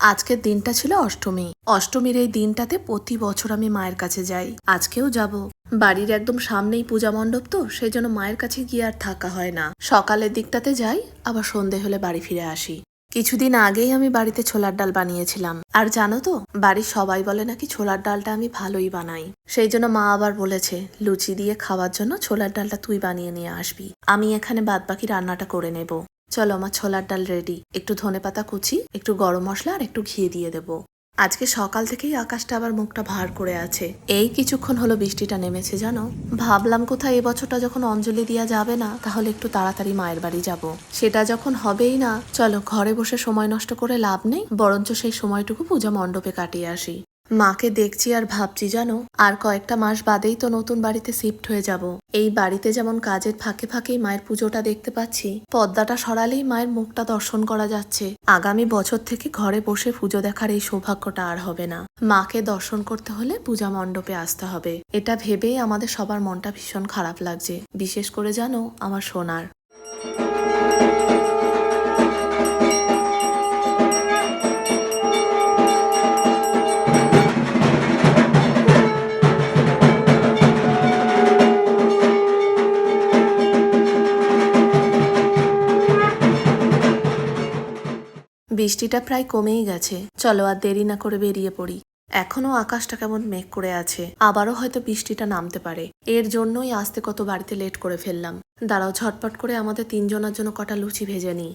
আজকের দিনটা ছিল অষ্টমী। অষ্টমীর এই দিনটাতে প্রতি বছর আমি মায়ের কাছে যাই। আজকেও যাব। বাড়ির একদম সামনেই পূজা মণ্ডপ তো, সেই জন্য মায়ের কাছে গিয়ে আর থাকা হয় না। সকালের দিকটাতে যাই, আবার সন্ধে হলে বাড়ি ফিরে আসি। কিছুদিন আগেই আমি বাড়িতে ছোলার ডাল বানিয়েছিলাম। আর জানো তো, বাড়ির সবাই বলে নাকি ছোলার ডালটা আমি ভালোই বানাই। সেই জন্য মা আবার বলেছে, লুচি দিয়ে খাওয়ার জন্য ছোলার ডালটা তুই বানিয়ে নিয়ে আসবি। আমি এখানে বাদবাকি রান্নাটা করে নেব। চলো আমার ছোলার ডাল রেডি একটু ধনেপাতা কুচি, একটু গরম মশলা আর একটু ঘি দিয়ে দেবো। আজকে সকাল থেকেই আকাশটা আবার মুখটা ভার করে আছে। এই কিছুক্ষণ হলো বৃষ্টিটা নেমেছে, জানো? ভাবলাম কোথায় এবছরটা যখন অঞ্জলি দেওয়া যাবে না, তাহলে একটু তাড়াতাড়ি মায়ের বাড়ি যাব। সেটা যখন হবেই না, চলো ঘরে বসে সময় নষ্ট করে লাভ নেই, বরঞ্চ সেই সময়টুকু পূজা মণ্ডপে কাটিয়ে আসি। মাকে দেখছি আর ভাবছি জানো, আর কয়েকটা মাস বাদেই তো নতুন বাড়িতে শিফট হয়ে যাব। এই বাড়িতে যেমন কাজের ফাঁকে ফাঁকেই মায়ের পুজোটা দেখতে পাচ্ছি পর্দাটা সরালেই মায়ের মুখটা দর্শন করা যাচ্ছে। আগামী বছর থেকে ঘরে বসে পুজো দেখার এই সৌভাগ্যটা আর হবে না। মাকে দর্শন করতে হলে পূজা মণ্ডপে আসতে হবে। এটা ভেবেই আমাদের সবার মনটা ভীষণ খারাপ লাগছে। বিশেষ করে জানো, আমার সোনার। বৃষ্টিটা প্রায় কমেই গেছে। চলো আর দেরি না করে বেরিয়ে পড়ি। এখনও আকাশটা কেমন মেঘ করে আছে। আবারও হয়তো বৃষ্টিটা নামতে পারে। এর জন্যই আসতে কত বাড়িতে লেট করে ফেললাম। দাঁড়াও, ঝটপট করে আমাদের তিনজনের জন্য কটা লুচি ভেজে নিই।